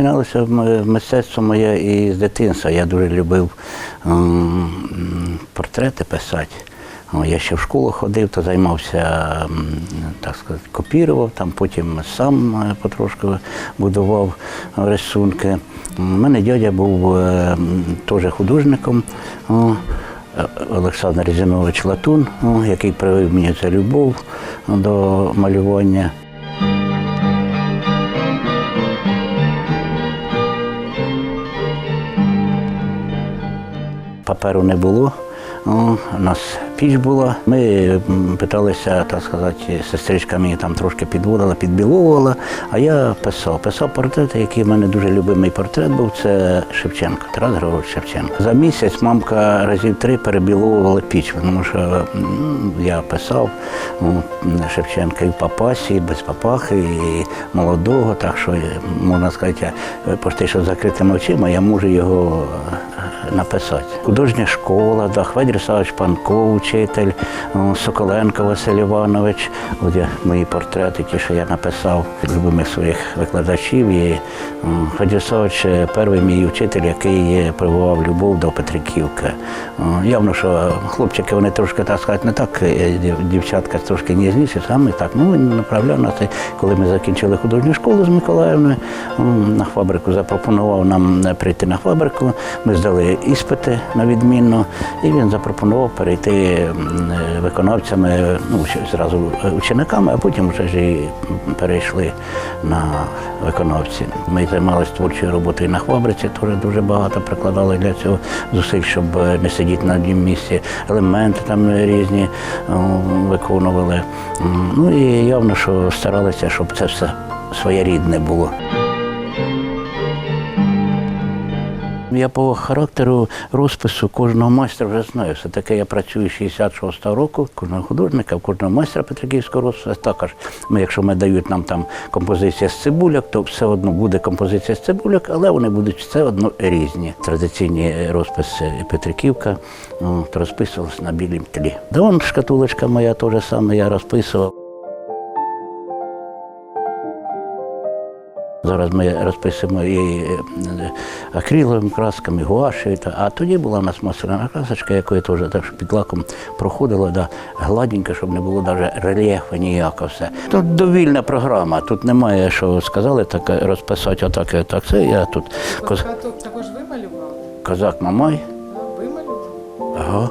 розпочиналося м- мистецтво моє і з дитинства. Я дуже любив портрети писати. Я ще в школу ходив, то займався, так сказати, копірував, там потім сам е, потрошку будував рисунки. У мене дядя був е, теж художником. Е, Олександр Зінович Латун, який привив мені цю любов до малювання. Паперу не було. О, У нас піч була. Ми питалися, так сказати, сестричка мені там трошки підводила, підбіловувала, а я писав. Писав портрети, який в мене дуже любимий портрет був, це Шевченко, Тарас Григорович Шевченко. За місяць мамка разів три перебіловувала піч, тому що м, я писав ну, Шевченка і в папасі, і без папахи, і молодого, так що можна сказати, я почти що закритими очима я можу його е, написати. Художня школа, да, Хведір Савич Панков, учитель, Соколенко Василь Іванович. От я мої портрети, ті, що я написав любимих своїх викладачів. І Хведір Савич е, перший мій учитель, який е, прививав любов до Петриківки. Явно, що хлопчики вони трошки так сказати, не так, е, дівчатка трошки ніжніші, саме так. Ну направляв нас. Коли ми закінчили художню школу з Миколаївною, на фабрику запропонував нам прийти на фабрику. Ми здали іспити на відмінно, і він запропонував перейти е, виконавцями, ну зразу е, учениками, а потім вже ж і перейшли на виконавці. Ми займалися творчою роботою на фабриці, теж дуже багато прикладали для цього зусиль, щоб е, не сидіти на одному місці. Елементи там різні виконували. Ну і явно, що старалися, щоб це все своєрідне було. Я по характеру розпису кожного майстра вже знаю. Все таки я працюю з 66-го року, кожного художника, кожного майстра Петриківського розпису. Також ми, якщо ми дають нам там композиція з цибуляк, то все одно буде композиція з цибуляк, але вони будуть все одно різні. Традиційні розписи Петриківка ну, розписувалися на білім тлі. Да вон шкатулочка моя теж саме я розписував. Зараз ми розписуємо і е, акриловими красками, гуашею. А тоді була у нас масляна красочка, якою теж так під лаком проходила, да, гладенько, щоб не було навіть рельєфу ніякого все. Тут довільна програма, тут немає, що сказали, так розписати отак, і отак. Це я тут коз... Також ви малювали? козак Мамай. А, Ви малювали? Ага.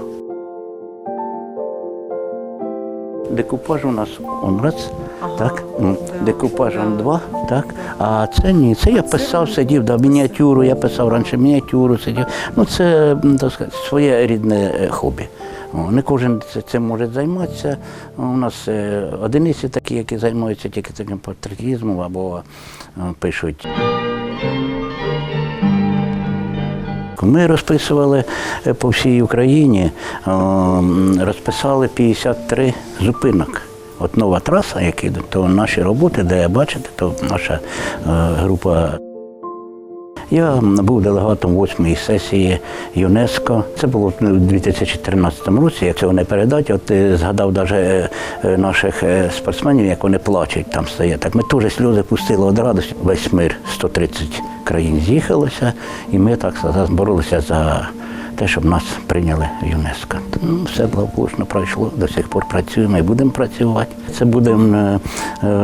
Декупаж у нас он раз, так? М, да, Декупаж он да. два, так? А це ні, це я писав, сидів, да, мініатюру, я писав раніше мініатюру, сидів. Ну це так сказати, своє рідне е, хобі. О, Не кожен цим може займатися. У нас е, одиниці такі, які займаються тільки таким патриотизмом або е, пишуть. Ми розписували по всій Україні, е, розписали 53 зупинок. От нова траса, які йдуть, то наші роботи, де бачите, то наша е, група. Я був делегатом восьмої сесії ЮНЕСКО. Це було в 2014 році. Як цього не передати, от ти згадав навіть наших е, спортсменів, як вони плачуть там стоять. Так ми теж сльози пустили від радості. Весь мир 130 країн з'їхалося, і ми так сказати боролися за те, щоб нас прийняли в ЮНЕСКО. Ну, все благополучно пройшло, до сих пор працюємо і будемо працювати. Це буде е,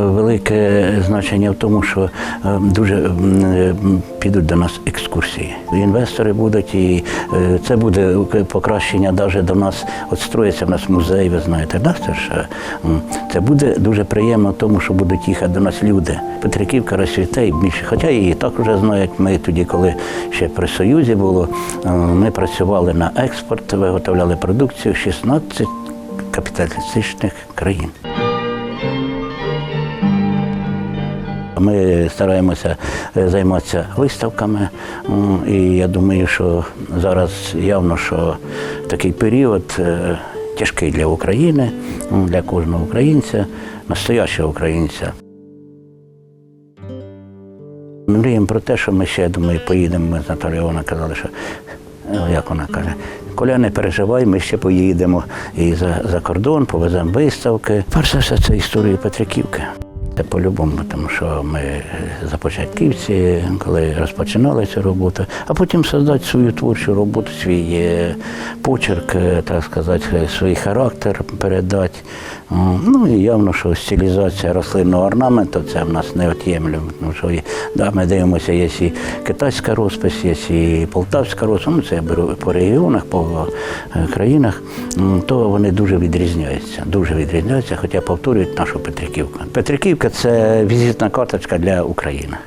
велике значення в тому, що е, дуже е, підуть до нас екскурсії. Інвестори будуть, і це буде покращення навіть до нас. От строїться в нас музей, ви знаєте, да? це, ж, це буде дуже приємно тому, що будуть їхати до нас люди. Петриківка розцвіте і більше. Хоча її так вже знають. Ми тоді, коли ще при Союзі було, ми працювали на експорт, виготовляли продукцію 16 капіталістичних країн. Ми стараємося е, займатися виставками, і я думаю, що зараз явно, що такий період е, тяжкий для України, для кожного українця, настоящого українця. Мріємо про те, що ми ще, я думаю, поїдемо. Ми з Наталією казали, що як вона каже, Коля, не переживай, ми ще поїдемо і за, за кордон, повеземо виставки. Перш за все, це історія Петриківки. Це по-любому, тому що ми започатківці, коли розпочинали цю роботу, а потім создати свою творчу роботу, свій е, почерк, е, так сказати, е, свій характер передати. Ну і явно, що стилізація рослинного орнаменту це в нас неот'ємлемо. Тому що да, ми дивимося, є і китайська розпис, є і полтавська розпис, ну це я беру по регіонах, по е, країнах, то вони дуже відрізняються. Дуже відрізняються, хоча повторюють нашу Петриківку. Петриківка це візитна карточка для України.